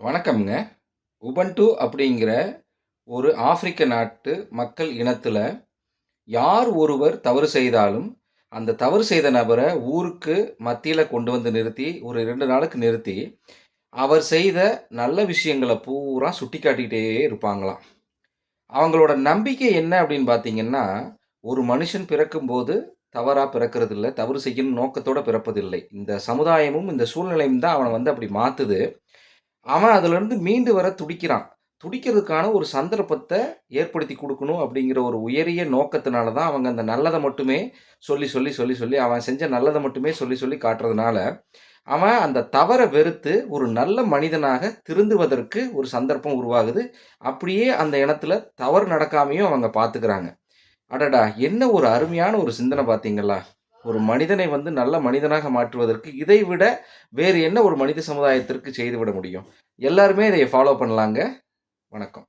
வணக்கம்ங்க. உபன்டு அப்படிங்கிற ஒரு ஆப்பிரிக்க நாட்டு மக்கள் இனத்தில் யார் ஒருவர் தவறு செய்தாலும், அந்த தவறு செய்த நபரை ஊருக்கு மத்தியில் கொண்டு வந்து நிறுத்தி, ஒரு ரெண்டு நாளுக்கு நிறுத்தி, அவர் செய்த நல்ல விஷயங்கள பூரா சுட்டிக்காட்டிக்கிட்டே இருப்பாங்களாம். அவங்களோட நம்பிக்கை என்ன அப்படின்னு பார்த்தீங்கன்னா, ஒரு மனுஷன் பிறக்கும்போது தவறாக பிறக்கிறது இல்லை தவறு செய்யணும் நோக்கத்தோடு பிறப்பதில்லை. இந்த சமுதாயமும், இந்த சூழ்நிலையும் தான் அவனை வந்து அப்படி மாற்றுது அவன் அதுலேருந்து மீண்டு வர துடிக்கிறான். துடிக்கிறதுக்கான ஒரு சந்தர்ப்பத்தை ஏற்படுத்தி கொடுக்கணும் அப்படிங்கிற ஒரு உயரிய நோக்கத்தினால தான் அவங்க அந்த நல்லதை மட்டுமே சொல்லி, சொல்லி, சொல்லி, சொல்லி அவன் செஞ்ச நல்லதை மட்டுமே சொல்லி, சொல்லி காட்டுறதுனால, அவன் அந்த தவறை வெறுத்து ஒரு நல்ல மனிதனாக திருந்துவதற்கு ஒரு சந்தர்ப்பம் உருவாகுது. அப்படியே அந்த இனத்தில் தவறு நடக்காமையும் அவங்க பார்த்துக்கிறாங்க. அடடா! என்ன ஒரு அருமையான ஒரு சிந்தனை பார்த்தீங்களா? ஒரு மனிதனை வந்து நல்ல மனிதனாக மாற்றுவதற்கு இதை விட வேறு என்ன ஒரு மனித சமுதாயத்திற்கு செய்துவிட முடியும்? எல்லாருமே இதை ஃபாலோ பண்ணலாங்க. வணக்கம்.